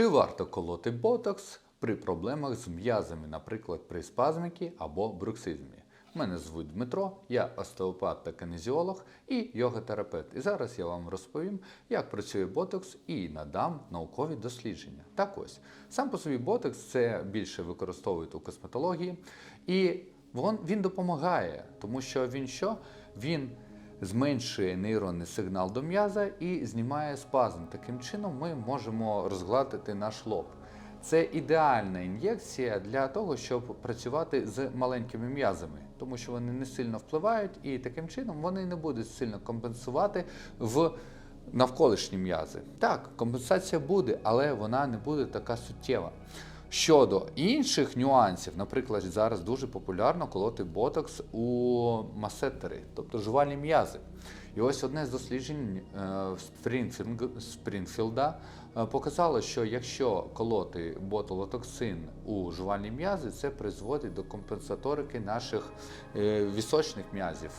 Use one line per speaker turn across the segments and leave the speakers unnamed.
Чи варто колоти ботокс при проблемах з м'язами, наприклад, при спазміки або бруксизмі? Мене звуть Дмитро, я остеопат та кинезіолог і йога-терапевт. І зараз я вам розповім, як працює ботокс і надам наукові дослідження. Так ось, сам по собі ботокс це більше використовують у косметології, і він, він допомагає, тому що він що? Він зменшує нейронний сигнал до м'яза і знімає спазм. Таким чином ми можемо розгладити наш лоб. Це ідеальна ін'єкція для того, щоб працювати з маленькими м'язами, тому що вони не сильно впливають, і таким чином вони не будуть сильно компенсувати в навколишні м'язи. Так, компенсація буде, але вона не буде така суттєва. Щодо інших нюансів, наприклад, зараз дуже популярно колоти ботокс у масетери, тобто жувальні м'язи. І ось одне з досліджень е, Спрінфілда е, показало, що якщо колоти ботулотоксин у жувальні м'язи, це призводить до компенсаторики наших е, вісочних м'язів.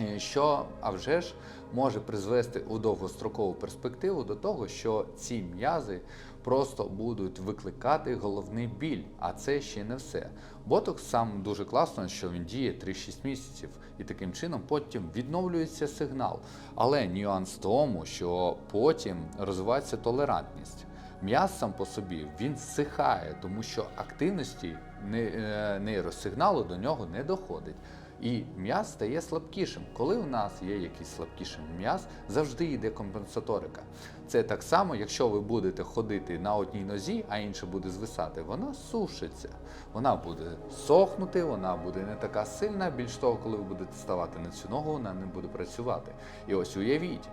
Е, Що, а вже ж, може призвести у довгострокову перспективу до того, що ці м'язи просто будуть викликати головний біль, а це ще не все. Ботокс сам дуже класно, що він діє 3-6 місяців, і таким чином потім відновлюється сигнал. Але нюанс в тому, що потім розвивається толерантність. М'яз сам по собі він зсихає, тому що активності е, нейросигналу до нього не доходить. І м'яз стає слабкішим. Коли у нас є якийсь слабкіший м'яз, завжди йде компенсаторика. Це так само, якщо ви будете ходити на одній нозі, а інша буде звисати, вона сушиться. Вона буде сохнути, вона буде не така сильна. Більш того, коли ви будете ставати на цю ногу, вона не буде працювати. І ось уявіть,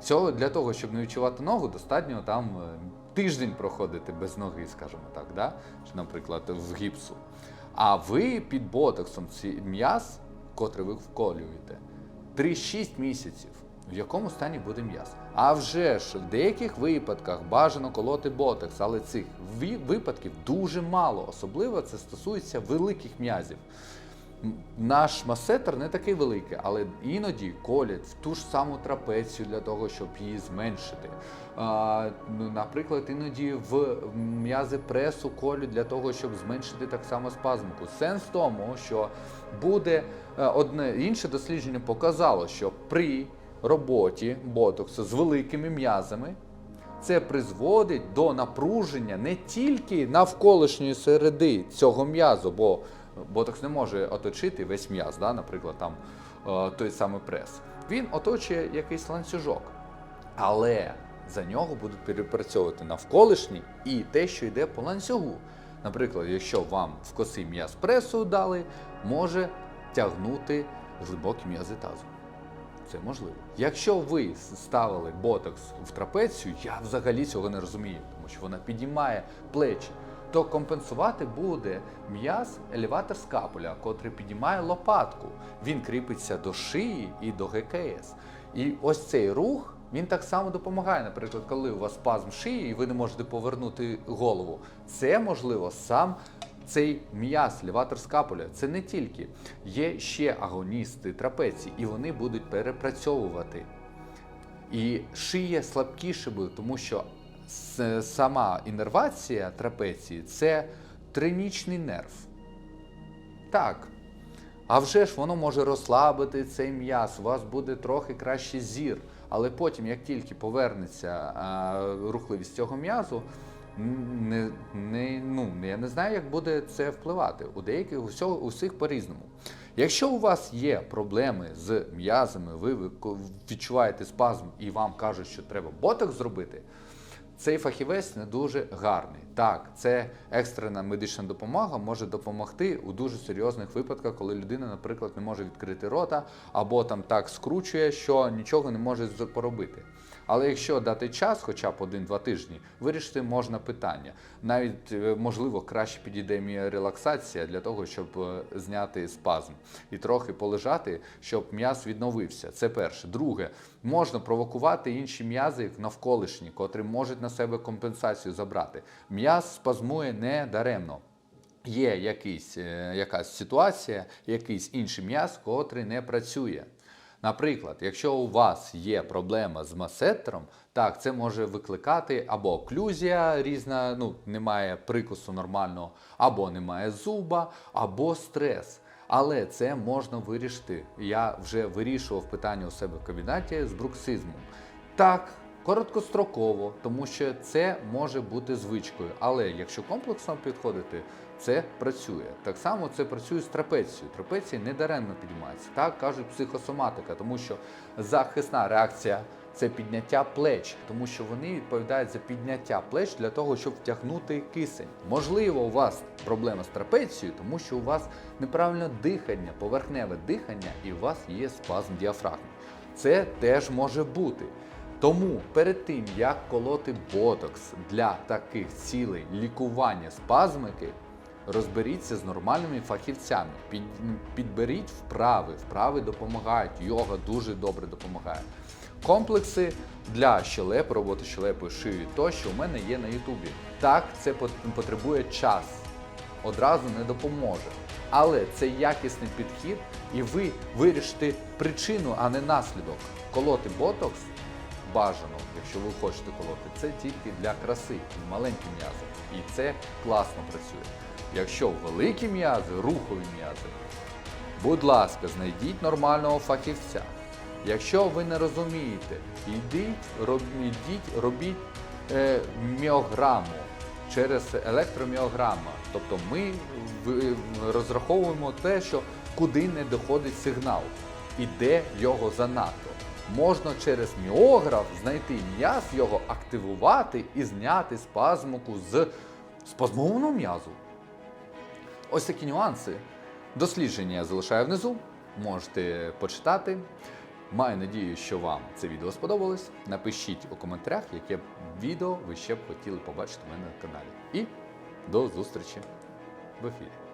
Цього для того, щоб не відчувати ногу, достатньо там е, тиждень проходити без ноги, скажімо так, да? Наприклад, в гіпсу. А ви під ботоксом ці м'яз, котре ви вколюєте, 3-6 місяців. В якому стані буде м'яз? А вже ж в деяких випадках бажано колоти ботекс, але цих випадків дуже мало. Особливо це стосується великих м'язів. Наш масетер не такий великий, але іноді колять в ту ж саму трапецію для того, щоб її зменшити. А, ну, наприклад, іноді в м'язи пресу колють для того, щоб зменшити так само спазмику. Сенс в тому, що буде е, одне інше дослідження показало, що при роботі ботоксу з великими м'язами це призводить до напруження не тільки навколишньої середи цього м'язу, бо ботокс не може оточити весь м'яз, да, наприклад, там е, той самий прес. Він оточує якийсь ланцюжок. Але за нього будуть перепрацьовувати навколишній і те, що йде по ланцюгу. Наприклад, якщо вам в коси м'яз пресу дали, може тягнути глибокі м'язи тазу. Це можливо. Якщо ви ставили ботокс в трапецію, я взагалі цього не розумію, тому що вона підіймає плечі. То компенсувати буде м'яз елеватор скапуля, котрий підіймає лопатку. Він кріпиться до шиї і до ГКС. І ось цей рух він так само допомагає. Наприклад, коли у вас спазм шиї і ви не можете повернути голову. Це можливо сам цей м'яз, ліватор скапуля, це не тільки. Є ще агоністи трапеції, і вони будуть перепрацьовувати. І шия слабкіше буде, тому що сама іннервація трапеції це тринічний нерв. Так. А вже ж воно може розслабити цей м'яз, у вас буде трохи краще зір. Але потім, як тільки повернеться а, рухливість цього м'язу, не, не, ну, я не знаю, як буде це впливати. У деяких усього, усіх по-різному. Якщо у вас є проблеми з м'язами, ви відчуваєте спазм і вам кажуть, що треба боток зробити, цей фахівець не дуже гарний. Так, це екстрена медична допомога може допомогти у дуже серйозних випадках, коли людина, наприклад, не може відкрити рота або там так скручує, що нічого не може поробити. Але якщо дати час, хоча б один-два тижні, вирішити можна питання. Навіть е, можливо краще підійде міорелаксація для того, щоб е, зняти спазм і трохи полежати, щоб м'яз відновився. Це перше. Друге, можна провокувати інші м'язи навколишні, котрі можуть на себе компенсацію забрати. М'яз спазмує не даремно. Є якийсь, е, якась ситуація, якийсь інший м'яз, котрий не працює. Наприклад, якщо у вас є проблема з масетером, так, це може викликати або оклюзія різна, ну, немає прикусу нормального, або немає зуба, або стрес. Але це можна вирішити. Я вже вирішував питання у себе в кабінеті з бруксизмом. Так, короткостроково, тому що це може бути звичкою. Але якщо комплексно підходити, це працює. Так само це працює з трапецією. Трапеція не даремно піднімається. Так кажуть психосоматика, тому що захисна реакція це підняття плеч, тому що вони відповідають за підняття плеч для того, щоб втягнути кисень. Можливо, у вас проблема з трапецією, тому що у вас неправильне дихання, поверхневе дихання, і у вас є спазм діафрагми. Це теж може бути. Тому перед тим, як колоти ботокс для таких цілей лікування спазмики, розберіться з нормальними фахівцями, під, підберіть вправи, вправи допомагають, йога дуже добре допомагає. Комплекси для щелеп, роботи щелепою, шиєю тощо у мене є на Ютубі. Так, це потребує час, одразу не допоможе. Але це якісний підхід, і ви вирішите причину, а не наслідок. Колоти ботокс бажано, якщо ви хочете колоти, це тільки для краси, маленькі м'язи. І це класно працює. Якщо великі м'язи, рухові м'язи, будь ласка, знайдіть нормального фахівця. Якщо ви не розумієте, йдіть, роб- йдіть робіть е, міограму через електроміограма. Тобто ми розраховуємо те, що куди не доходить сигнал, і де його занадто. Можна через міограф знайти м'яз, його активувати і зняти спазмуку з спазмованого м'язу. Ось такі нюанси. Дослідження я залишаю внизу, можете почитати. Маю надію, що вам це відео сподобалось. Напишіть у коментарях, яке відео ви ще б хотіли побачити у мене на каналі. І до зустрічі в ефірі.